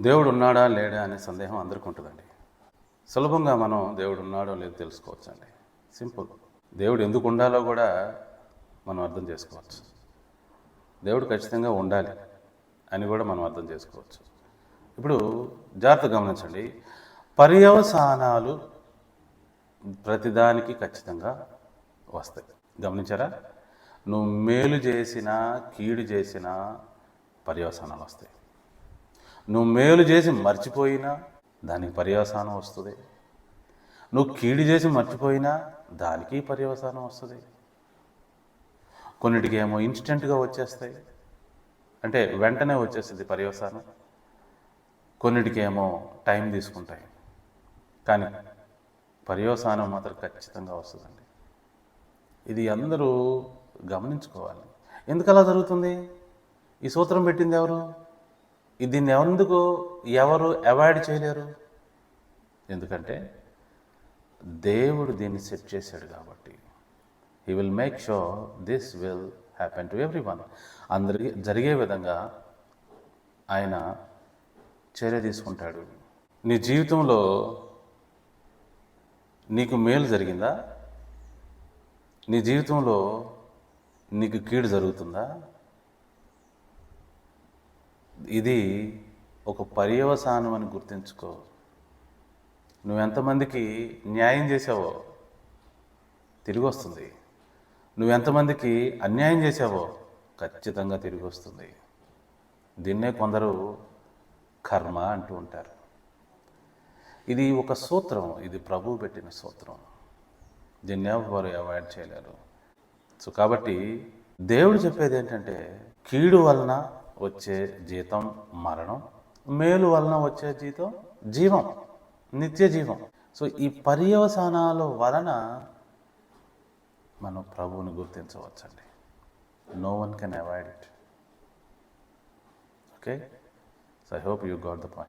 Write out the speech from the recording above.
దేవుడు ఉన్నాడా లేడా అనే సందేహం అందరికీ ఉంటుందండి. సులభంగా మనం దేవుడు ఉన్నాడో లేదో తెలుసుకోవచ్చండి. సింపుల్. దేవుడు ఎందుకు ఉండాలో కూడా మనం అర్థం చేసుకోవచ్చు. దేవుడు ఖచ్చితంగా ఉండాలి అని కూడా మనం అర్థం చేసుకోవచ్చు. ఇప్పుడు జాగ్రత్త గమనించండి. పర్యవసానాలు ప్రతిదానికి ఖచ్చితంగా వస్తాయి. గమనించారా? నువ్వు మేలు చేసినా కీడు చేసినా పర్యవసానాలు వస్తాయి. నువ్వు మేలు చేసి మర్చిపోయినా దానికి పర్యవసానం వస్తుంది. నువ్వు కీడు చేసి మర్చిపోయినా దానికి పర్యవసానం వస్తుంది. కొన్నిటికి ఏమో ఇన్స్టెంట్గా వచ్చేస్తాయి. అంటే వెంటనే వచ్చేస్తుంది పర్యవసానం. కొన్నిటికి ఏమో టైం తీసుకుంటాయి. కానీ పర్యవసానం మాత్రం ఖచ్చితంగా వస్తుందండి. ఇది అందరూ గమనించుకోవాలి. ఎందుకు అలా జరుగుతుంది? ఈ సూత్రం పెట్టింది ఎవరు? దీన్ని ఎందుకు ఎవరు అవాయిడ్ చేయలేరు? ఎందుకంటే దేవుడు దీన్ని సెట్ చేశాడు కాబట్టి. He will make sure this will happen to everyone అందరికి జరిగే విధంగా ఆయన చర్య తీసుకుంటాడు. నీ జీవితంలో నీకు మేలు జరిగిందా? నీ జీవితంలో నీకు కీడు జరుగుతుందా? ఇది ఒక పర్యవసానం అని గుర్తుంచుకో. నువ్వు ఎంతమందికి న్యాయం చేసావో తిరిగి వస్తుంది నువ్వెంతమందికి అన్యాయం చేసావో ఖచ్చితంగా తిరిగి వస్తుంది దీన్నే కొందరు కర్మ అంటూ ఉంటారు. ఇది ఒక సూత్రం ఇది ప్రభువు పెట్టిన సూత్రం. దీన్ని ఎవరు అవాయిడ్ చేయలేరు. సో కాబట్టి దేవుడు చెప్పేది ఏంటంటే కీడు వలన వచ్చే జీతం మరణం మేలు వలన వచ్చే జీతం జీవం నిత్య జీవం. సో ఈ పర్యవసానాల వలన మనం ప్రభువుని గుర్తించవచ్చండి. No one can avoid it okay so I hope you got the point